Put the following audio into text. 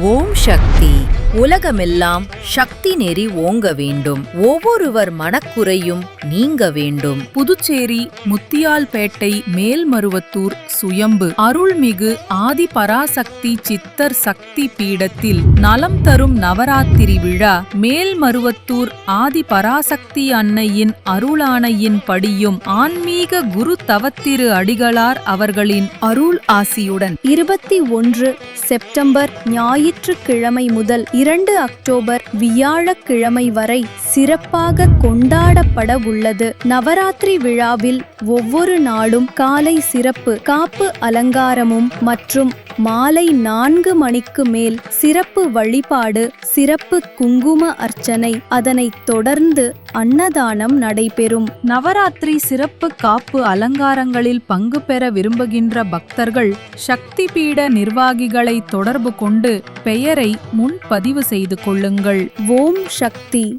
ஓம் சக்தி உலகமெல்லாம் சக்தி நெறி ஓங்க வேண்டும். ஒவ்வொருவர் மனக்குறையும் நீங்க வேண்டும். புதுச்சேரி முத்தியால்பேட்டை மேல்மருவத்தூர் சுயம்பு அருள்மிகு ஆதி பராசக்தி சித்தர் சக்தி பீடத்தில் நலம் தரும் நவராத்திரி விழா மேல்மருவத்தூர் ஆதி பராசக்தி அன்னையின் அருளானையின் படியும் ஆன்மீக குரு தவத்திரு அடிகளார் அவர்களின் அருள் ஆசியுடன் இருபத்தி ஒன்று செப்டம்பர் ஞாயிற்றுக்கிழமை முதல் இரண்டு அக்டோபர் வியாழக்கிழமை வரை சிறப்பாக கொண்டாடப்பட உள்ளது. நவராத்திரி விழாவில் ஒவ்வொரு நாளும் காலை சிறப்பு காப்பு அலங்காரமும் மற்றும் மாலை நான்கு மணிக்கு மேல் சிறப்பு வழிபாடு சிறப்பு குங்கும அர்ச்சனை. அதனைத் தொடர்ந்து அன்னதானம் நடைபெறும். நவராத்திரி சிறப்பு காப்பு அலங்காரங்களில் பங்கு பெற விரும்புகின்ற பக்தர்கள் சக்தி பீட நிர்வாகிகளை தொடர்பு கொண்டு பெயரை முன்பதிவு செய்து கொள்ளுங்கள். ஓம் சக்தி.